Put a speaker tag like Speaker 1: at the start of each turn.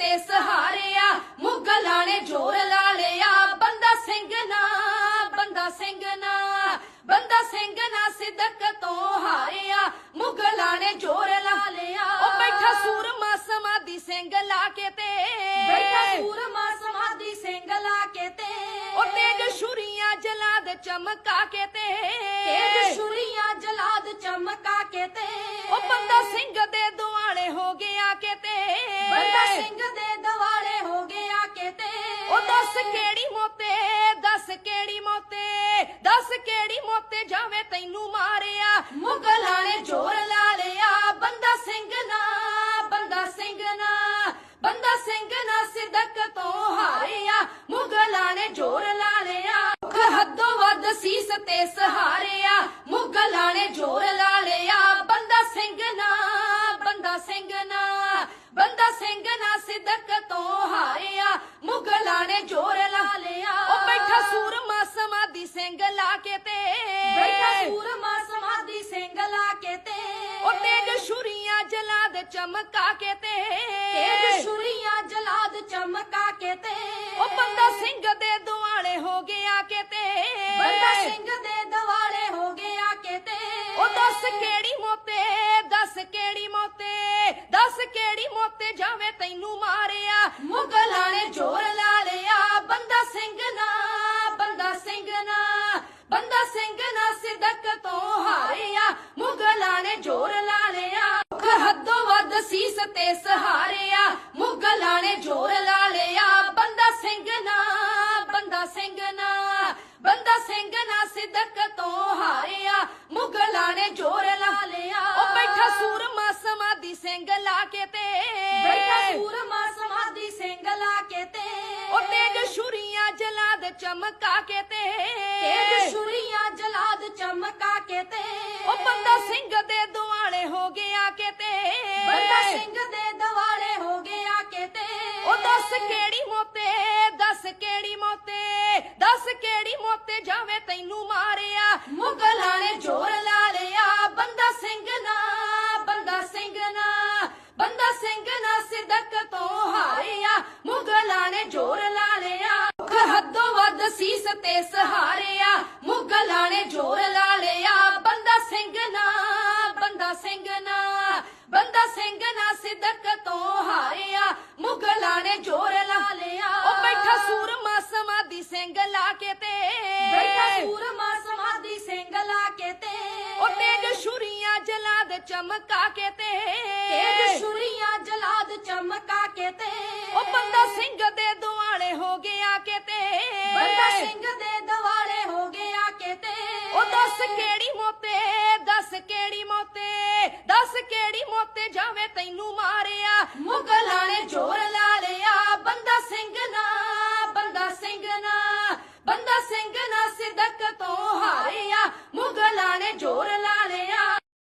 Speaker 1: ਤੇ ਸਹਾਰਿਆ ਮੁਗਲਾਂ ਨੇ ਜ਼ੋਰ ਲਾ ਲਿਆ। ਬੰਦਾ ਸਿੰਘ ਨਾ ਬੰਦਾ ਸਿੰਘ ਨਾ ਬੰਦਾ ਸਿੰਘ ਨਾ ਸਿੱਦਕ ਤੋਂ ਹਾਰਿਆ। ਮੁਗਲਾਂ ਨੇ ਜ਼ੋਰ ਲਾ ਲਿਆ। ਉਹ ਬੈਠਾ ਸੂਰਮਾ ਸਮਾਧੀ ਸਿੰਘ ਲਾ ਕੇ ਤੇ।
Speaker 2: ਬੈਠਾ ਸੂਰਮਾ ਸਮਾਧੀ ਸਿੰਘ ਲਾ ਕੇ ਤੇ।
Speaker 1: ਉਹ ਤੇਗ ਛੁਰੀਆਂ ਜਲਾਦ ਚਮਕਾ ਕੇ ਤੇ।
Speaker 2: ਤੇਜ ਛੁਰੀਆਂ ਜਲਾਦ ਚਮਕਾ ਕੇ ਤੇ।
Speaker 1: ਉਹ ਬੰਦਾ ਸਿੰਘ ਦੇ
Speaker 2: ਸਿੰਘ ਦੇ ਦਿਵਾਲੇ ਹੋ ਗਿਆ ਕੇ ਤੇ
Speaker 1: ਉਹ ਦੱਸ ਕਿਹੜੀ ਮੋਤੇ ਦੱਸ ਕਿਹੜੀ ਮੋਤੇ ਦੱਸ ਕਿਹੜੀ ਮੋਤੇ ਜਾਵੇ ਤੈਨੂੰ ਮਾਰਿਆ। ਮੁਗਲਾਂ ਨੇ ਜ਼ੋਰ ਲਾ ਲਿਆ ਬੰਦਾ ਸਿੰਘ ਨਾ ਬੰਦਾ ਸਿੰਘ ਨਾ ਬੰਦਾ ਸਿੰਘ ਨਾ ਸਿੱਦਕ ਤੋਂ ਹਾਰਿਆ। ਮੁਗਲਾਂ ਨੇ ਜ਼ੋਰ ਲਾ ਲਿਆ ਹੱਦੋਂ ਵੱਧ ਸੀਸ ਤੇ ਸਹਾਰਿਆ। ਮੁਗਲਾਂ ਨੇ ਜ਼ੋਰ ਲਾ ਲਿਆ ਬੰਦਾ ਸਿੰਘ ਨਾ ਬੰਦਾ ਸਿੰਘ ਨਾ ਬੰਦਾ ਸਿੰਘ ਨਾ ਸਿੱਦਕ ਤੋਂ ਹਾਰਿਆ ਮੁਗਲਾਂ ਨੇ ਜ਼ੋਰ ਲਾ ਲਿਆ। ਉਹ ਬੈਠਾ ਸੂਰਮਾ ਸਮਾਧੀ ਸਿੰਘ ਲਾ ਕੇ ਤੇ।
Speaker 2: ਬੈਠਾ ਸੂਰਮਾ ਸਮਾਧੀ ਸਿੰਘ ਲਾ ਕੇ ਤੇ।
Speaker 1: ਉਹ ਤੇਗ ਛੁਰੀਆਂ ਜਲਾਦ ਚਮਕਾ ਕੇ ਤੇ।
Speaker 2: ਤੇਜ ਛੁਰੀਆਂ ਜਲਾਦ ਚਮਕਾ ਕੇ ਤੇ।
Speaker 1: ਉਹ ਬੰਦਾ ਸਿੰਘ ਦੇ ਦੁਆਲੇ ਹੋ ਗਿਆ ਕਿ ਤੇ।
Speaker 2: ਬੰਦਾ ਸਿੰਘ ਦੇ ਦਿਵਾਲੇ ਹੋ ਗਿਆ ਕੇ ਤੇ।
Speaker 1: ਉਹ ਦੱਸ ਕਿਹੜੀ ਮੋਤੇ ਦੱਸ ਕਿਹੜੀ ਮੋਤੇ, ਦੱਸ ਕਿਹੜੀ ਮੋਤੇ ਜਾਵੇ ਤੈਨੂੰ ਮਾਰਿਆ। ਮੁਗਲਾਂ ਨੇ ਜ਼ੋਰ ਲਾ ਲਿਆ, ਬੰਦਾ ਸਿੰਘ ਨਾ, ਬੰਦਾ ਸਿੰਘ ਨਾ, ਬੰਦਾ ਸਿੰਘ ਨਾ ਸਿੱਦਕ ਤੋਂ ਹਾਰਿਆ। ਮੁਗਲਾਂ ਨੇ ਜ਼ੋਰ ਲਾ ਲਿਆ ਭੁੱਖ ਹੱਦੋਂ ਵੱਧ ਸੀਸ ਤੇ ਸਹਾਰਿਆ। ਮੁਗਲਾਂ ਨੇ ਜ਼ੋਰ ਲਾ ਲਿਆ, ਬੰਦਾ ਸਿੰਘ ਨਾ, ਬੰਦਾ ਸਿੰਘ ਨਾ, ਬੰਦਾ ਸਿੰਘ ਨਾ ਸਿੱਦਕ ਤੋਂ ਹਾਰਿਆ। ਮੁਗਲਾਂ ਨੇ ਜ਼ੋਰ ਤੇਗ ਛੁਰੀਆਂ ਜਲਾਦ ਚਮਕਾ ਕੇ ਤੇ।
Speaker 2: ਤੇਜ ਛੁਰੀਆਂ ਜਲਾਦ ਚਮਕਾ ਕੇ ਤੇ।
Speaker 1: ਉਹ ਬੰਦਾ ਸਿੰਘ ਦੇ ਦੁਆਲੇ ਹੋ ਗਿਆ ਕਿ ਤੇ।
Speaker 2: ਬੰਦਾ ਸਿੰਘ ਦੇ ਦਿਵਾਲੇ ਹੋ ਗਿਆ ਕੇ ਤੇ।
Speaker 1: ਉਹ ਦੱਸ ਕਿਹੜੀ ਮੋਤੇ ਦੱਸ ਕਿਹੜੀ ਮੋਤੇ ਦੱਸ ਕਿਹੜੀ ਮੋਤੇ ਜਾਵੇ ਤੈਨੂੰ ਮਾਰਿਆ। ਮੁਗਲਾਂ ਨੇ ਜ਼ੋਰ ਹੱਦੋਂ ਵੱਧ ਸੀਸ ਤੇ ਸਹਾਰਿਆ ਮੁਗਲਾਂ ਨੇ ਜ਼ੋਰ ਲਾ ਲਿਆ ਬੰਦਾ ਸਿੰਘ ਨਾ ਬੰਦਾ ਸਿੰਘ ਨਾ ਬੰਦਾ ਸਿੰਘ ਨਾ ਸਿੱਦਕ ਤੋਂ ਹਾਰਿਆ। ਮੁਗਲਾਂ ਨੇ ਜ਼ੋਰ ਲਾ ਲਿਆ ਉਹ ਬੈਠਾ ਸੂਰਮਾ ਸਮਾਧੀ ਸਿੰਘ ਲਾ ਕੇ ਤੇ।
Speaker 2: ਬੈਠਾ ਸੂਰਮਾ ਸਮਾਧੀ ਸਿੰਘ ਲਾ ਕੇ ਤੇ।
Speaker 1: ਉਹ ਤੇਗ ਛੁਰੀਆਂ ਜਲਾਦ ਚਮਕਾ ਕੇ ਤੇ।
Speaker 2: ਤੇਜ ਛੁਰੀਆਂ ਜਲਾਦ ਚਮਕਾ ਕੇ ਤੇ।
Speaker 1: ਉਹ ਬੰਦਾ ਸਿੰਘ ਦੇ ਦੁਆਲੇ ਹੋ ਗਿਆ ਕਿ ਤੇ।
Speaker 2: ਬੰਦਾ ਸਿੰਘ ਦੇ ਦਿਵਾਲੇ ਹੋ ਗਿਆ ਕੇ ਤੇ
Speaker 1: ਉਹ ਦੱਸ ਕਿਹੜੀ ਮੋਤੇ ਦੱਸ ਕਿਹੜੀ ਮੋਤੇ ਦੱਸ ਕਿਹੜੀ ਮੋਤੇ ਜਾਵੇ ਤੈਨੂੰ ਮਾਰਿਆ। ਮੁਗਲਾਂ ਨੇ ਜ਼ੋਰ ਲਾ